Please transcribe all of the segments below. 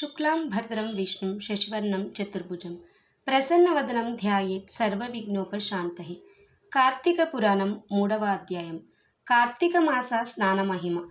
శుక్లాం భద్రం విష్ణుం శశివర్ణం చతుర్భుజం. ప్రసన్నవదనం ధ్యాయేత్ సర్వవిఘ్నోపశాంతహి కార్తీక పురాణం మూడవ అధ్యాయం. కార్తీక మాస స్నాన మహిమ.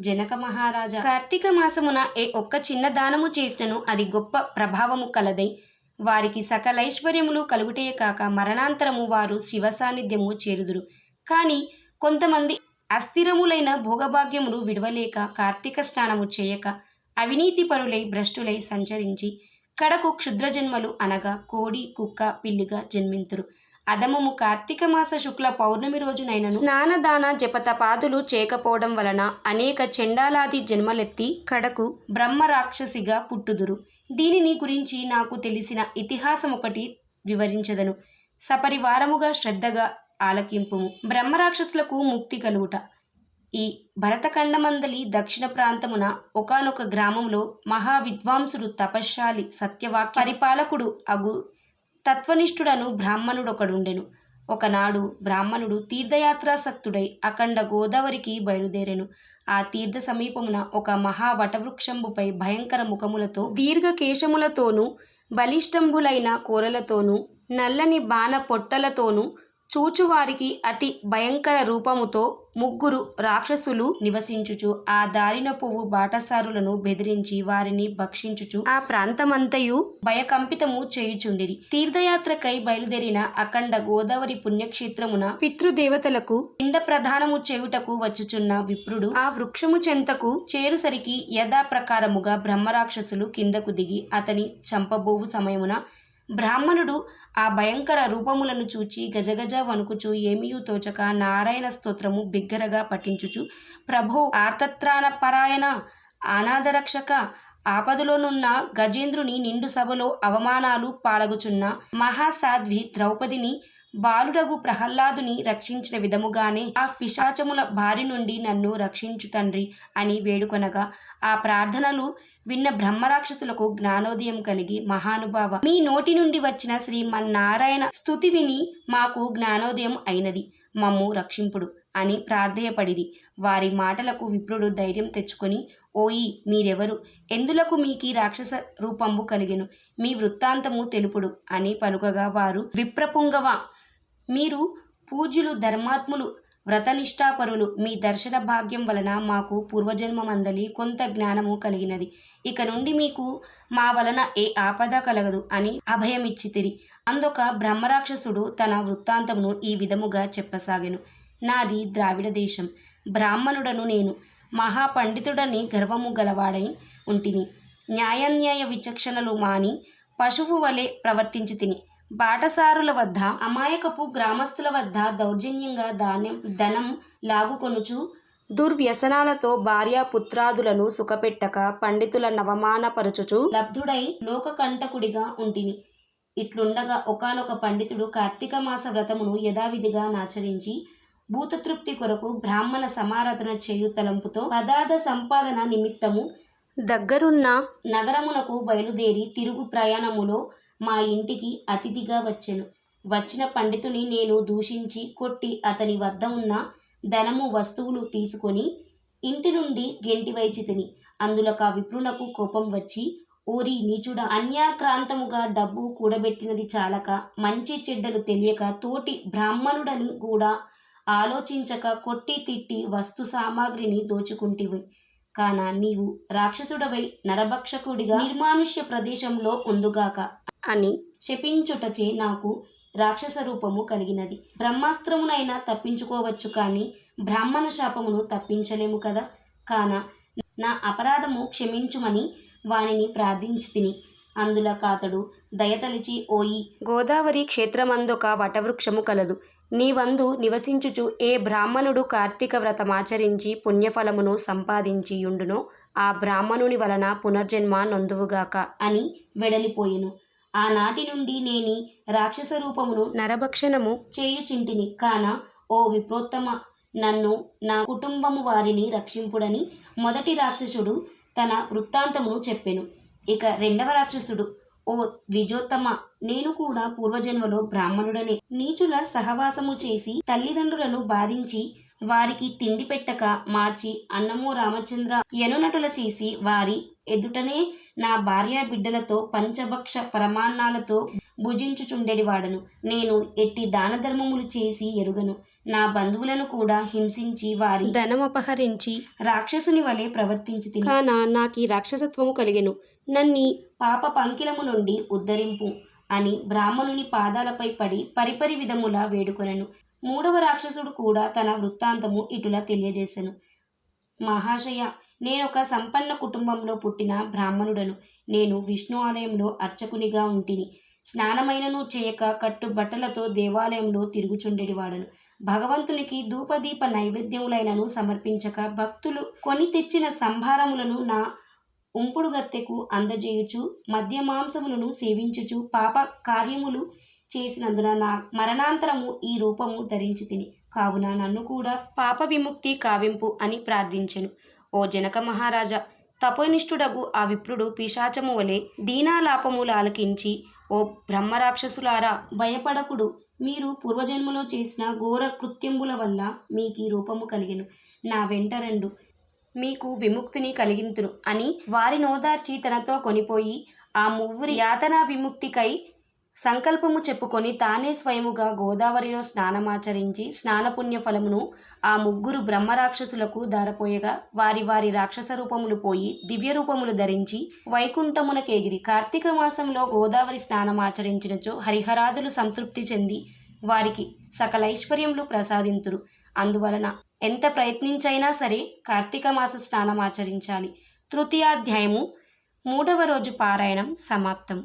జనక మహారాజా కార్తీక మాసమున ఏ ఒక్క చిన్న దానము చేసినను అది గొప్ప ప్రభావము కలదై వారికి సకలైశ్వర్యములు కలుగుటే కాక మరణాంతరము వారు శివ సాన్నిధ్యము చేరుదురు. కానీ కొంతమంది అస్థిరములైన భోగభాగ్యములు విడవలేక కార్తీక స్నానము చేయక అవినీతి పరులై భ్రష్టులై సంచరించి కడకు క్షుద్ర జన్మలు అనగా కోడి కుక్క పిల్లిగా జన్మింతురు. అదమము కార్తీక మాస శుక్ల పౌర్ణమి రోజునైన స్నానదాన జపతపాదులు చేయకపోవడం వలన అనేక చండాలాది జన్మలెత్తి కడకు బ్రహ్మ రాక్షసిగా పుట్టుదురు. దీనిని గురించి నాకు తెలిసిన ఇతిహాసం ఒకటి వివరించదను. సపరివారముగా శ్రద్ధగా ఆలకింపుము. బ్రహ్మరాక్షసులకు ముక్తి కలుగుట. ఈ భరతఖండమందలి దక్షిణ ప్రాంతమున ఒకానొక గ్రామంలో మహా విద్వాంసుడు తపశ్శాలి సత్యవాక్య పరిపాలకుడు అగు తత్వనిష్ఠుడను బ్రాహ్మణుడొకడుండెను. ఒకనాడు బ్రాహ్మణుడు తీర్థయాత్రాసక్తుడై అఖండ గోదావరికి బయలుదేరెను. ఆ తీర్థ సమీపమున ఒక మహావటవృక్షంబుపై భయంకర ముఖములతో దీర్ఘ కేశములతోనూ బలిష్టంభులైన కూరలతోనూ నల్లని బాణ పొట్టలతోనూ చూచువారికి అతి భయంకర రూపముతో ముగ్గురు రాక్షసులు నివసించుచు ఆ దారిన పువ్వు బాటసారులను బెదిరించి వారిని భక్షించుచు ఆ ప్రాంతమంతయు భయకంపితము చేయుచుండిరి. తీర్థయాత్రకై బయలుదేరిన అఖండ గోదావరి పుణ్యక్షేత్రమున పితృదేవతలకు పిండ ప్రధానము చేయుటకు వచ్చుచున్న విప్రుడు ఆ వృక్షము చెంతకు చేరుసరికి యథాప్రకారముగా బ్రహ్మరాక్షసులు కిందకు దిగి అతని చంపబోవు సమయమున బ్రాహ్మణుడు ఆ భయంకర రూపములను చూచి గజగజ వణుకుచు ఏమియూ తోచక నారాయణ స్తోత్రము బిగ్గరగా పఠించుచు ప్రభో ఆర్తత్రాణ పరాయణ అనాథరక్షక ఆపదలోనున్న గజేంద్రుని నిండు సభలో అవమానాలు పాలగుచున్న మహాసాధ్వి ద్రౌపదిని బాలుడగు ప్రహ్లాదుని రక్షించిన విధముగానే ఆ పిశాచముల బారి నుండి నన్ను రక్షించు తండ్రి అని వేడుకొనగా ఆ ప్రార్థనలు విన్న బ్రహ్మరాక్షసులకు జ్ఞానోదయం కలిగి మహానుభావ. మీ నోటి నుండి వచ్చిన శ్రీమన్నారాయణ స్థుతి విని మాకు జ్ఞానోదయం అయినది. మమ్ము రక్షింపుడు అని ప్రార్థయపడిది వారి మాటలకు విప్రుడు ధైర్యం తెచ్చుకొని ఓయి మీరెవరు? ఎందులకు మీకి రాక్షస రూపంబు కలిగెను? మీ వృత్తాంతము తెలుపుడు అని పలుకగా వారు విప్రపుంగవ మీరు పూజ్యులు ధర్మాత్ములు వ్రతనిష్టాపరులు మీ దర్శన భాగ్యం వలన మాకు పూర్వజన్మమందలి కొంత జ్ఞానము కలిగినది. ఇక నుండి మీకు మా వలన ఏ ఆపద కలగదు అని అభయమిచ్చితిరి. అందొక బ్రహ్మరాక్షసుడు తన వృత్తాంతమును ఈ విధముగా చెప్పసాగెను. నాది ద్రావిడ దేశం. బ్రాహ్మణుడను నేను. మహాపండితుడని గర్వము గలవాడై ఉంటిని. న్యాయాన్యాయ విచక్షణలు మాని పశువు వలె ప్రవర్తించి తిని బాటసారుల వద్ద అమాయకపు గ్రామస్తుల వద్ద దౌర్జన్యంగా ధాన్యం ధనం లాగుకొనుచు దుర్వ్యసనాలతో భార్య పుత్రాదులను సుఖపెట్టక పండితుల నవమానపరచుచు లబ్ధుడై లోకకంటకుడిగా ఉంటిని. ఇట్లుండగా ఒకానొక పండితుడు కార్తీక మాస వ్రతమును యథావిధిగా నాచరించి భూతతృప్తి కొరకు బ్రాహ్మణ సమారాధన చేయు తలంపుతో పదార్థ సంపాదన నిమిత్తము దగ్గరున్న నగరమునకు బయలుదేరి తిరుగు ప్రయాణములో మా ఇంటికి అతిథిగా వచ్చెను. వచ్చిన పండితుని నేను దూషించి కొట్టి అతని వద్ద ఉన్న ధనము వస్తువులు తీసుకొని ఇంటి నుండి గెంటివైచి తిని. అందులోక విప్రునకు కోపం వచ్చి ఊరి నీచుడ అన్యాక్రాంతముగా డబ్బు కూడబెట్టినది చాలక మంచి చెడ్డలు తెలియక తోటి బ్రాహ్మణుడని కూడా ఆలోచించక కొట్టి తిట్టి వస్తు సామాగ్రిని దోచుకుంటివి. కాన నీవు రాక్షసుడవై నరభక్షకుడిగా నిర్మానుష్య ప్రదేశంలో ఉందుగాక. అని శపించుటచే నాకు రాక్షస రూపము కలిగినది. బ్రహ్మాస్త్రమునైనా తప్పించుకోవచ్చు కానీ బ్రాహ్మణ శాపమును తప్పించలేము కదా. కాన నా అపరాధము క్షమించుమని వానిని ప్రార్థించి తిని అందులో కాతడు దయతలిచి ఓయి గోదావరి క్షేత్రమందొక వటవృక్షము కలదు. నీవందు నివసించుచు ఏ బ్రాహ్మణుడు కార్తీక వ్రతమాచరించి పుణ్యఫలమును సంపాదించియుండునో ఆ బ్రాహ్మణుని వలన పునర్జన్మ నొందువుగాక అని వెడలిపోయెను. ఆనాటి నుండి నేని రాక్షస రూపమును నరభక్షణము చేయుచింటిని. కాన ఓ విప్రోత్తమ నన్ను నా కుటుంబము వారిని రక్షింపుడని మొదటి రాక్షసుడు తన వృత్తాంతమును చెప్పెను. ఇక రెండవ రాక్షసుడు ఓ ద్విజోత్తమ నేను కూడా పూర్వజన్మలో బ్రాహ్మణుడనే. నీచుల సహవాసము చేసి తల్లిదండ్రులను బాధించి వారికి తిండి పెట్టక మార్చి అన్నము రామచంద్ర ఎనునటుల చేసి వారి ఎదుటనే నా భార్య బిడ్డలతో పంచభక్ష పరమాన్నాలతో భుజించుచుండెడి వాడను. నేను ఎట్టి దాన ధర్మములు చేసి ఎరుగను. నా బంధువులను కూడా హింసించి వారి ధనమపహరించి రాక్షసుని వలె ప్రవర్తించి కాన నాకీ రాక్షసత్వము కలిగెను. నన్ని పాప పంకిలము నుండి ఉద్ధరింపు అని బ్రాహ్మణుని పాదాలపై పడి పరిపరి విధముల వేడుకొనెను. మూడవ రాక్షసుడు కూడా తన వృత్తాంతము ఇటులా తెలియజేశాను మహాశయ నేనొక సంపన్న కుటుంబంలో పుట్టిన బ్రాహ్మణుడను. నేను విష్ణు ఆలయంలో అర్చకునిగా ఉంటిని. స్నానమైనను చేయక కట్టు బట్టలతో దేవాలయంలో తిరుగుచుండెడివాడను. భగవంతునికి ధూపదీప నైవేద్యములైనను సమర్పించక భక్తులు కొని తెచ్చిన సంభారములను నా ఉంపుడుగత్తెకు అందజేయుచు మద్య మాంసములను సేవించుచు పాప కార్యములు చేసినందున నా మరణాంతరము ఈ రూపము ధరించి తిని. కావున నన్ను కూడా పాప విముక్తి కావింపు అని ప్రార్థించెను. ఓ జనక మహారాజా తపోనిష్ఠుడగు ఆ విప్రుడు పిశాచము వలె దీనాలాపములు ఆలకించి ఓ బ్రహ్మరాక్షసులారా భయపడకుడు. మీరు పూర్వజన్మలో చేసిన ఘోర కృత్యంబుల వల్ల మీకు ఈ రూపము కలిగెను. నా వెంట రెండు. మీకు విముక్తిని కలిగింతును అని వారి నోదార్చి తనతో కొనిపోయి ఆ మువ్వురి యాతనా విముక్తికై సంకల్పము చెప్పుకొని తానే స్వయముగా గోదావరిలో స్నానమాచరించి స్నానపుణ్య ఫలమును ఆ ముగ్గురు బ్రహ్మరాక్షసులకు దారపోయగా వారి వారి రాక్షస రూపములు పోయి దివ్య రూపములు ధరించి వైకుంఠమునకేగిరి కార్తీక మాసంలో గోదావరి స్నానమాచరించినచో హరిహరాదులు సంతృప్తి చెంది వారికి సకల ఐశ్వర్యములు ప్రసాదింతురు. అందువలన ఎంత ప్రయత్నించైనా సరే కార్తీక మాస స్నానం ఆచరించాలి తృతీయాధ్యాయము మూడవ రోజు పారాయణం సమాప్తం.